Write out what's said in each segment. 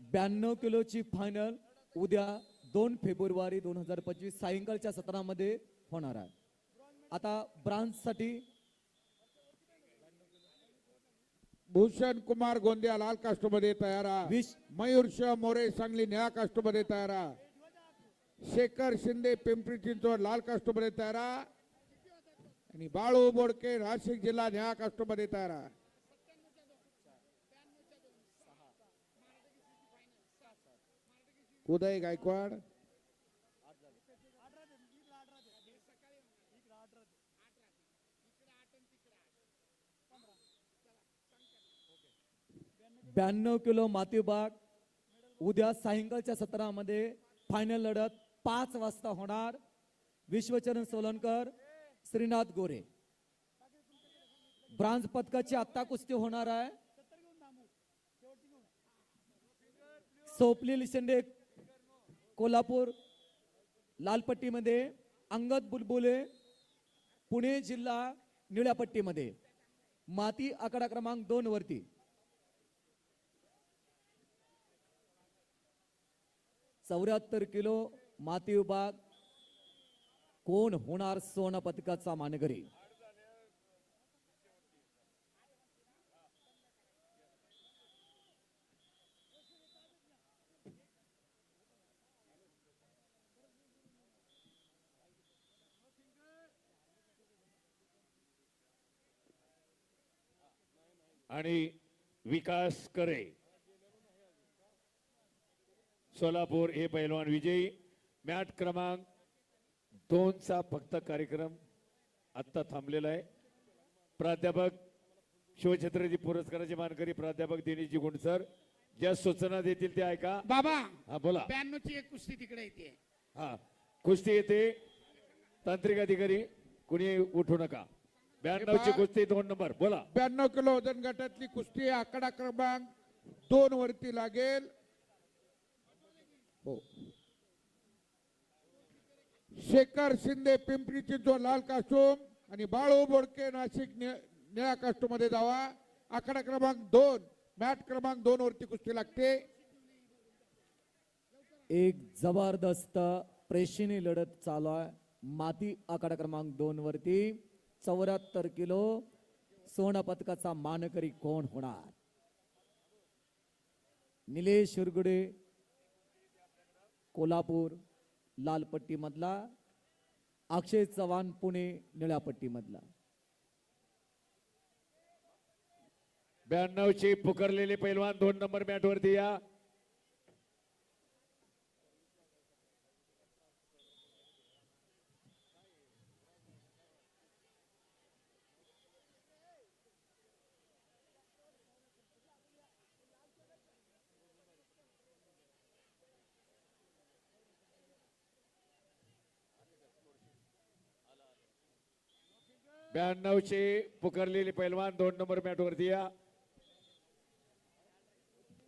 ब्याण्णव किलोची फायनल उद्या दोन फेब्रुवारी दोन हजार पंचवीस सायंकाळच्या सत्रामध्ये होणार आहे. आता ब्रांचसाठी भूषण कुमार गोंदिया लाल कास्टमध्ये तयार आहे. विश मयूर शाह मोरे सांगली निळ्या कास्टमध्ये तयार आहे. शेखर शिंदे पिंपरी चिंचवड लाल कास्टमध्ये तयार आहे. आणि बाळू बोडके नाशिक जिल्हा निळ्या कास्टमध्ये तयार उदय गायकवाड? ब्याण्णव किलो मातीबाग उद्या सायंकाळच्या सत्रामध्ये फायनल लढत पाच वाजता होणार. विश्वचरण सोलनकर श्रीनाथ गोरे. ब्रांज पदकाची आत्ता कुस्ती होणार आहे. सोपली शेंडे कोल्हापूर लालपट्टीमध्ये अंगद बुलबुले पुणे जिल्हा निळ्या पट्टीमध्ये. माती आकडा क्रमांक दोन वरती. चौऱ्याहत्तर किलो माती विभाग. कोण होणार सोन पदकाचा मानकरी? आणि विकास करे. सोलापूर हे पैलवान विजयी. मॅट क्रमांक दोनचा फक्त कार्यक्रम आत्ता थांबलेला आहे. प्राध्यापक शिवछत्रजी पुरस्काराचे मानकरी प्राध्यापक दिनेशजी गुंडसर. ज्या सूचना देतील ते ऐका. बाबा हा बोला. ब्याण्णव ची एक कुस्ती तिकडे येते. हा कुस्ती येते. तांत्रिक अधिकारी कुणी उठू नका. ब्याण्णवची कुस्ती दोन नंबर बोला. ब्याण्णव किलो वजन गटातली कुस्ती आकडा क्रमांक दोन वरती लागेल. हो. शेखर शिंदे पिंपरी चिंचवड लाल कास्टूम आणि बाळू बोडके नाशिक नि- निळ्या कास्टूममध्ये जावा. आकडा क्रमांक दोन मॅट क्रमांक दोन वरती कुस्ती लागते. एक जबरदस्त प्रेक्षणीय लढत चालू आहे. माती आकडा क्रमांक दोन वरती. चौऱ्याहत्तर किलो सोना पदकाचा मानकरी कोण होणार? निलेश शिरगुडे कोल्हापूर लालपट्टी मधला अक्षय चव्हाण पुणे निळ्या पट्टी मधला ब्याण्णव ची पुकारलेले पैलवान दोन नंबर मॅट वरती या. ब्याण्णव चे पुकारलेले पैलवान दोन नंबर मॅट वरती या.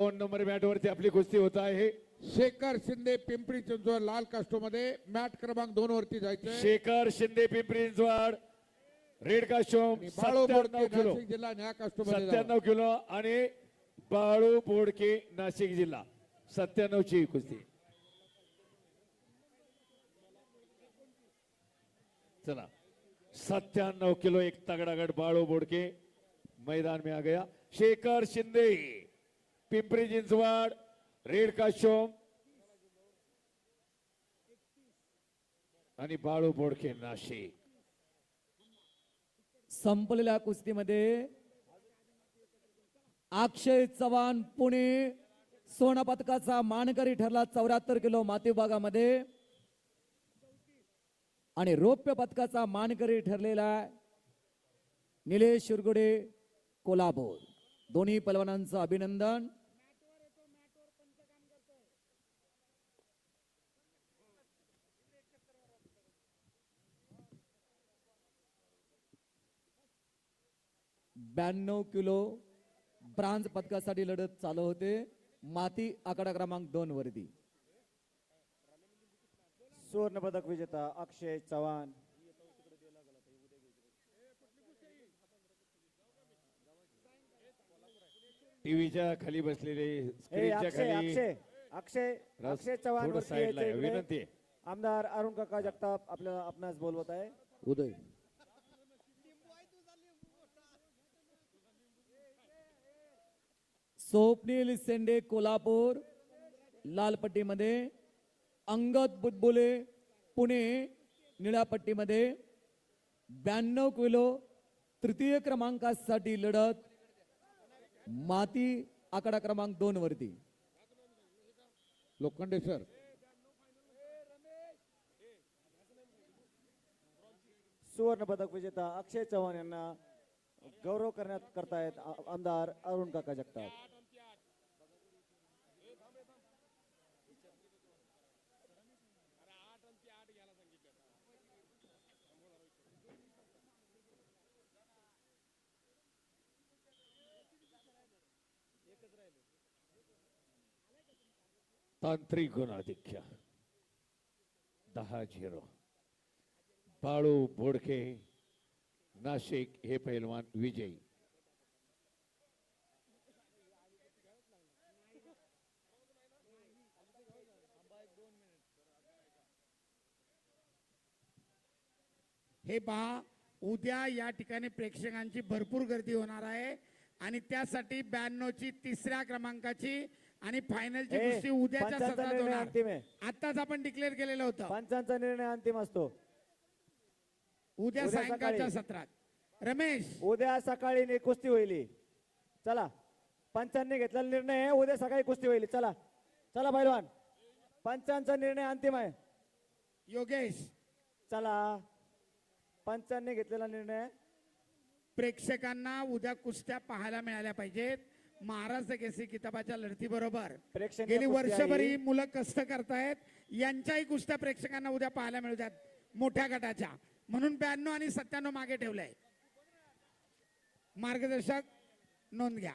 दोन नंबर मॅट वरती आपली कुस्ती होत आहे. शेखर शिंदे पिंपरी चिंचवड लाल कास्टूममध्ये मॅट क्रमांक दोन वरती जायचंय. शेखर शिंदे पिंपरी चिंचवड रेड कास्टोम सत्त्याण्णव किलो. नाशिक जिल्हा निळ्या कास्टूममध्ये जावा. सत्त्याण्णव किलो आणि बाळू बोडके नाशिक जिल्हा. सत्त्याण्णव ची कुस्ती. चला. सत्त्याण्णव किलो एक तगडागड बाळू बोडके मैदान में आ गया। शेखर शिंदे पिंपरी जिंसवाड़ रेड काशोम आणि बाळू बोडके नाशिक। संपलेल्या कुस्तीमध्ये अक्षय चव्हाण पुणे सोना पदकाचा मानकरी ठरला चौऱ्याहत्तर किलो माती विभागामध्ये आणि रौप्य पदकाचा मानकरी ठरलेला निलेश शिरगुडे कोल्हापूर. दोन्ही पलवानांचं अभिनंदन. ब्याण्णव किलो ब्रांज पदकासाठी लढत चालू होते. माती आकडा क्रमांक दोन वरती. सुवर्ण पदक विजेता अक्षय चव्हाण टीव्हीच्या खाली बसलेले स्क्रीनच्या अक्षय खाली अक्षय अक्षय रस- अक्षय चव्हाण थोडं वरती साईडला यायचं या. इकडे. विनंती आहे. आमदार अरुण काका जगताप आपल्याला आपणास बोलवत आहे उदय स्वप्नील सेंडे कोल्हापूर लाल पट्टीमध्ये अंगद बुदबुले पुणे निळ्या पट्टीमध्ये ब्याण्णव किलो तृतीय क्रमांकासाठी लढत माती आकडा क्रमांक दोन वरती. लोखंडे सर. सुवर्ण पदक विजेता अक्षय चव्हाण यांना गौरव करण्यात करतायत आमदार अरुण काका जगताप. तांत्रिक गुणाधिक्य दहा झिरो बाळू बोडके नाशिक हे पैलवान विजयी हे पहा उद्या या ठिकाणी प्रेक्षकांची भरपूर गर्दी होणार आहे आणि त्यासाठी ब्याण्णव ची तिसऱ्या क्रमांकाची आणि फायनलची ए, कुस्ती उद्याच्या पंचांचा सत्रात निर्णय होणार. अंतिम आहे. आताच आपण डिक्लेअर केलेलं होतं. पंचांचा निर्णय अंतिम असतो. उद्या उद्या सायंकाळच्या सकाळी. सत्रात. रमेश. उद्या सकाळी नि- कुस्ती होईल. चला. पंचांनी घेतलेला निर्णय आहे. उद्या सकाळी कुस्ती होईल. चला. चला पैलवान. पंचांचा निर्णय अंतिम आहे. योगेश. चला. पंचांनी घेतलेला निर्णय प्रेक्षकांना उद्या कुस्त्या पाहायला मिळाल्या पाहिजेत. महाराष्ट्र केसरी किताबाच्या लढती बरोबर. प्रेक्षणीय गेली कुस्ती वर्षभर. ही मुलं कष्ट करतायत. यांच्याही कुस्त्या प्रेक्षकांना उद्या पाहायला मिळू द्यात मोठ्या गटाच्या. म्हणून ब्याण्णव आणि सत्त्याण्णव मागे ठेवलंय. मार्गदर्शक नोंद घ्या.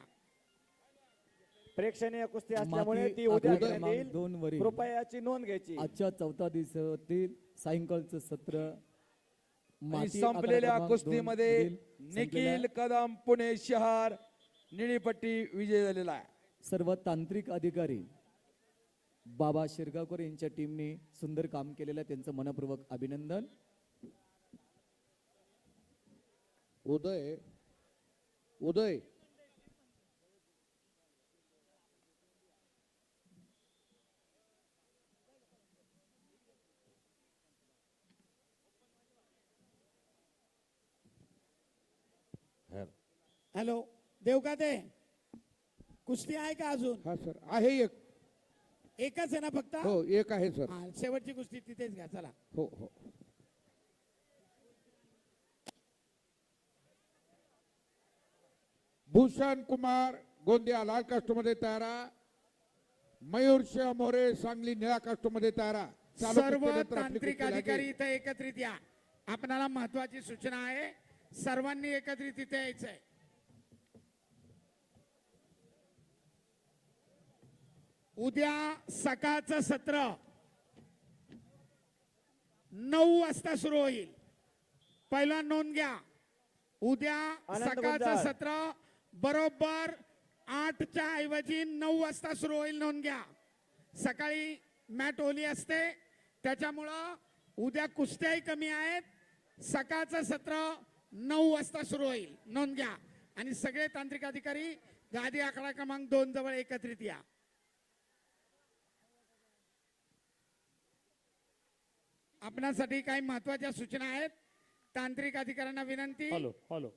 प्रेक्षणीय कुस्ती असल्यामुळे ती उद्या आकडा घेण्यात क्रमांक येईल दोन वरील. कृपया याची नोंद घ्यायची. आजच्या चौथ्या दिवसातील सायंकाळचं सत्र संपलेल्या कुस्तीमध्ये निखिल कदम पुणे शहर निळीपट्टी विजय झालेला आहे. सर्व तांत्रिक अधिकारी बाबा शिरगावकर यांच्या टीमने सुंदर काम केलेलं आहे. त्यांचं मनपूर्वक अभिनंदन. उदय उदय. हॅलो देवकाते कुस्ती आहे का अजून? हा सर. आहे एक. एकच आहे ना फक्त? हो एक आहे सर. हा, शेवटची कुस्ती तिथेच घ्या चला. हो हो. भूषण कुमार गोंदिया लाल कास्टमध्ये तयारा. मयूर शेह मोरे सांगली निळा कास्टमध्ये तयारा. चालू सर्व कुस्तीनंतर आपली तांत्रिक कुस्ती लागेल. अधिकारी इथे एकत्रित या. आपणाला महत्वाची सूचना आहे. सर्वांनी एकत्रित इथे यायचंय. उद्या सकाळचं सत्र नऊ वाजता सुरू होईल. पहिला नोंद घ्या. उद्या सकाळचं. सत्र बरोबर आठच्या ऐवजी नऊ वाजता सुरू होईल नोंद घ्या. सकाळी मॅट ओली असते. त्याच्यामुळं उद्या कुस्त्याही कमी आहेत. सकाळचं सत्र नऊ वाजता सुरू होईल. नोंद घ्या. आणि सगळे तांत्रिक अधिकारी गादी आकडा क्रमांक दोन जवळ एकत्रित या. आपणासाठी काही महत्त्वाच्या सूचना आहेत. तांत्रिक अधिकाऱ्यांना विनंती. Hello hello.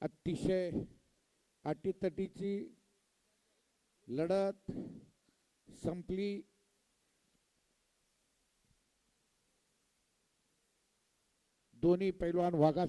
अतिशय अटीतटीची लढत संपली. दोन्ही पैलवान वाघाचा